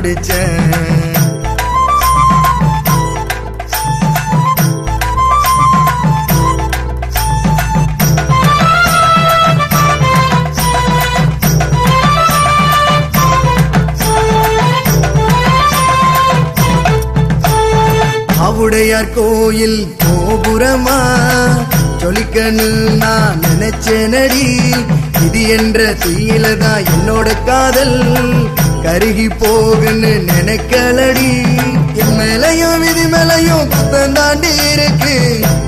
துடிச்சேன் அவுடையார் கோயில் கோபுரமா? ஜொலிக்கன்னு நான் நினைச்சேனடி. இது என்ற தீயில தான் என்னோட காதல். கருகி போகுன்னு நினைக்கலடி. என் மேலையும் விதி மேலையும் குத்தம் தாண்டி இருக்கு.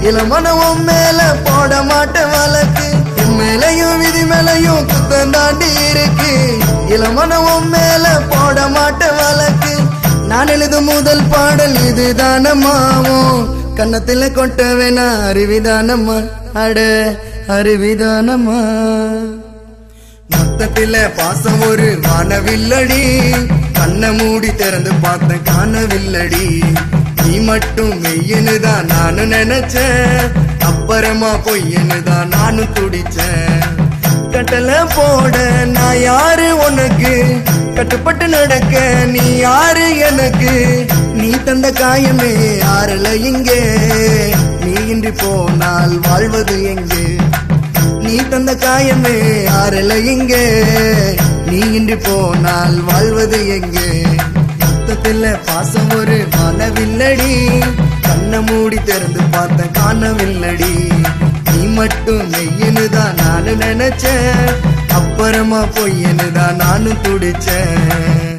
இளமனவும் மேல போட மாட்ட வழக்கு. என் மேலையும் விதி மேலையும் குத்தம் தாண்டி இருக்கு. இளமனவும் மேல போட மாட்ட வழக்கு. நான் எழுது முதல் பாடல் இதுதானமாவும் கன்னத்துல கொட்ட வேணா அருவிதானம்மா அட அருவிதானம்மா ரத்தத்தில பாசம் ஒரு வானவில்லடி கண்ணை மூடி திறந்து பார்த்த காணவில்லடி. நீ மட்டும் மெய்யனு தான் நானும் நினைச்சேன். அப்புறமா பொய்யனு தான் நானும் துடிச்சேன். கட்டல போட நான் யாரு உனக்கு? கட்டுப்பட்டு நடக்க நீ யாரு எனக்கு? நீ தந்த காயமே ஆறல இங்கே? நீ இன்றி போனால் வாழ்வது எங்கே? நீ காயமே ஆறல இங்கே? நீ இன்றி போனால் வாழ்வது எங்கே? மொத்தத்தில் பாசம் ஒரு மனவில்லடி. கண்ணை மூடி திறந்து பார்த்த காணவில்லடி. நீ மட்டும் மெய்யனு தான் நானும் நினைச்சேன். அப்புறமா பொய்யனு தான் நானும் துடிச்சேன்.